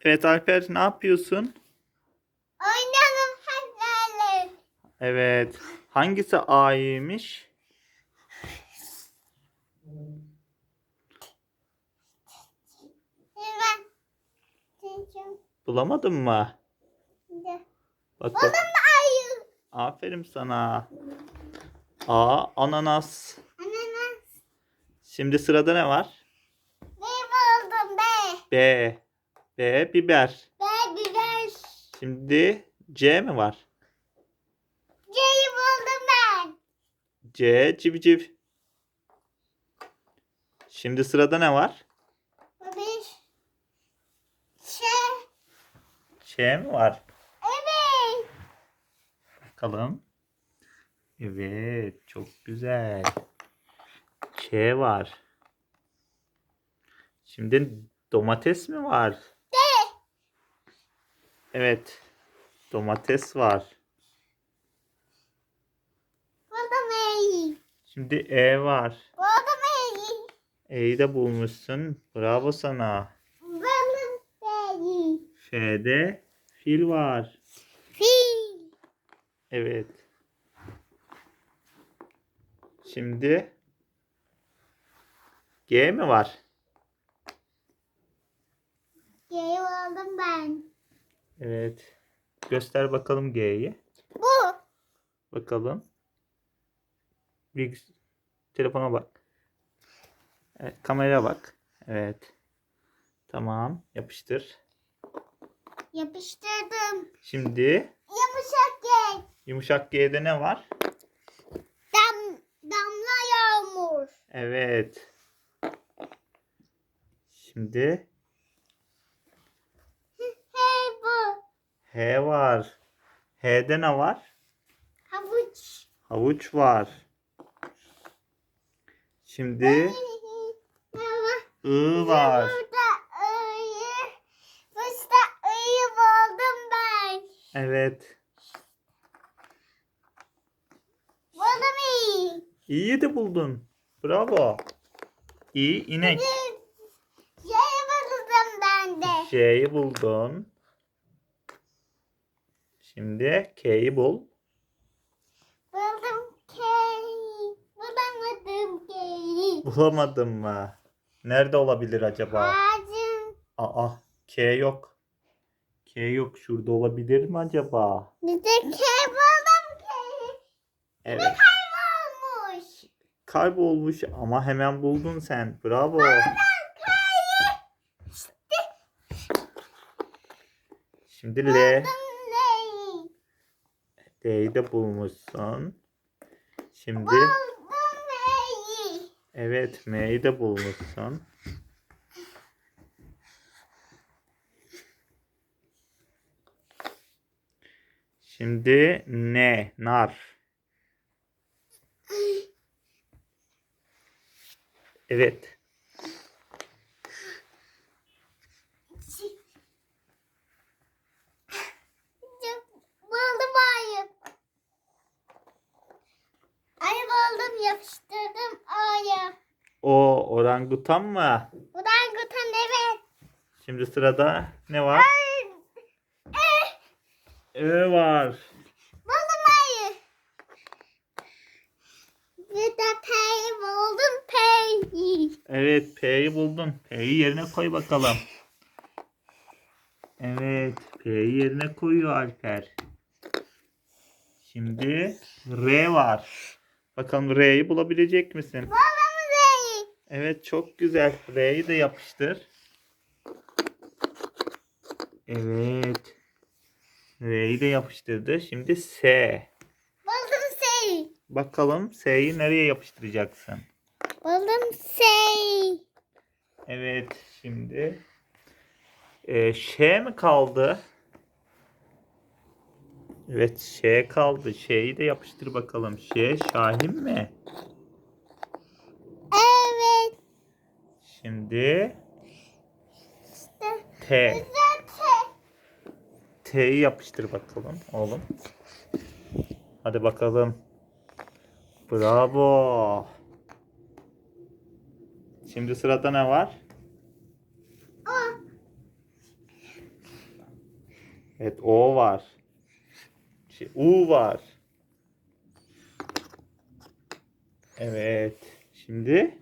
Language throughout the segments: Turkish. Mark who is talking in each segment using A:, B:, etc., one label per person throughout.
A: Evet Alper ne yapıyorsun?
B: Oynayalım harflerle.
A: Evet. Hangisi A'ymış? Bulamadın mı? Bak
B: Buldum
A: bak. Aferin sana. A. Ananas.
B: Ananas.
A: Şimdi sırada ne var?
B: Ne buldum be?
A: B. B. Biber.
B: Be biber.
A: Şimdi C mi var?
B: C'yi buldum ben.
A: C. Civciv. Şimdi sırada ne var?
B: Bir. Şey.
A: Ç mi var?
B: Evet.
A: Bakalım. Evet, çok güzel. Ç var. Şimdi domates mi var? Evet. Domates var.
B: Buldum E'yi.
A: Şimdi E var.
B: Buldum E'yi.
A: E'yi de bulmuşsun. Bravo sana.
B: Buldum B'yi.
A: F'de fil var.
B: Fil.
A: Evet. Şimdi G mi var?
B: C'yi buldum ben.
A: Evet. Göster bakalım G'yi.
B: Bu.
A: Bakalım. Bilgis telefona bak. Evet, kameraya bak. Evet. Tamam, yapıştır.
B: Yapıştırdım.
A: Şimdi
B: Yumuşak gel.
A: yumuşak G'de ne var?
B: Dam, damla yağmur.
A: Evet. Şimdi
B: Hey bu.
A: H var. H'de ne var?
B: Havuç.
A: Havuç var. Şimdi? I var. Evet.
B: Buldum iyi.
A: İyi de buldun. Bravo. İyi inek.
B: Şey buldum ben de.
A: J'yi buldun. Şimdi K'yi bul.
B: Buldum K'yi. Bulamadım K'yi.
A: Bulamadın mı? Nerede olabilir acaba?
B: Ağacın.
A: Aa, K yok. K yok. Şurada olabilir mi acaba?
B: Bir de K buldum K'yi.
A: Evet.
B: Kaybolmuş.
A: Kaybolmuş ama hemen buldun sen. Bravo. Şimdi L.
B: Buldum L'yi.
A: D'yi de bulmuşsun. Şimdi evet M'yi de bulmuşsun. Şimdi ne? Nar. Evet.
B: Buldum ayı. Ayı buldum yapıştırdım ayı.
A: O orangutan mı?
B: Orangutan evet.
A: Şimdi sırada ne var?
B: Eh,
A: Ö var.
B: buldum ayı. Bir de peyi buldum peyi.
A: Evet P'yi buldun. P'yi yerine koy bakalım. Evet P'yi yerine koyuyor Alper. Şimdi R var. Bakalım R'yi bulabilecek misin?
B: Buldum.
A: Evet çok güzel. R'yi de yapıştır. Evet. R'yi de yapıştırdı. Şimdi S.
B: Buldum S'yi.
A: Bakalım S'yi nereye yapıştıracaksın?
B: Buldum S'yi.
A: Evet şimdi e, Ş mi kaldı? Evet Ş kaldı. Ş'yi de yapıştır bakalım. Ş Şahin mi?
B: Evet.
A: Şimdi
B: T.
A: T'yi yapıştır bakalım oğlum. Hadi bakalım. Bravo. Şimdi sırada ne var?
B: O.
A: Evet O var. Şey, U var. Evet. Şimdi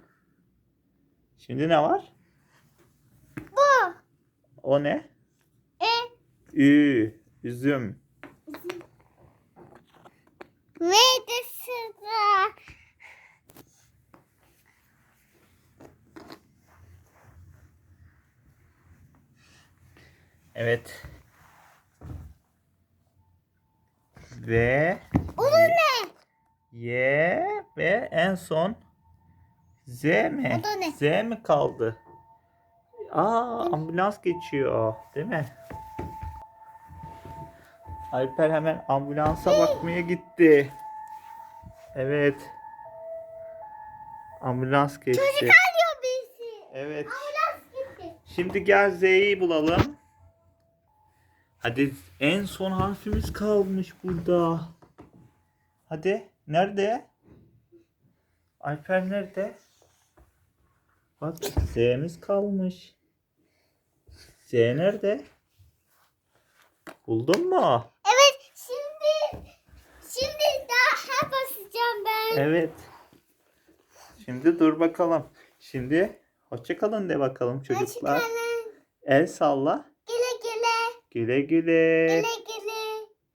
A: Şimdi ne var?
B: Bu.
A: O ne?
B: E.
A: Ü. Üzüm.
B: Ve de sıra.
A: Evet. Ve
B: Bunu ne?
A: Y ve en son Z mi?
B: O da ne?
A: Z mi kaldı? Aa ambulans geçiyor değil mi? Alper hemen ambulansa bakmaya gitti. Evet. Ambulans geçti.
B: Alıyor birisi.
A: Evet.
B: Ambulans gitti.
A: Şimdi gel Z'yi bulalım. Hadi en son harfimiz kalmış burada. Hadi nerede? Alper nerede? Bak Z'miz kalmış. Z nerede? Buldun mu?
B: Evet şimdi şimdi daha basacağım ben.
A: Evet. Şimdi dur bakalım. Şimdi hoşça kalın de bakalım çocuklar.
B: Hoşçakalın.
A: El salla.
B: Güle güle.
A: Güle güle.
B: Güle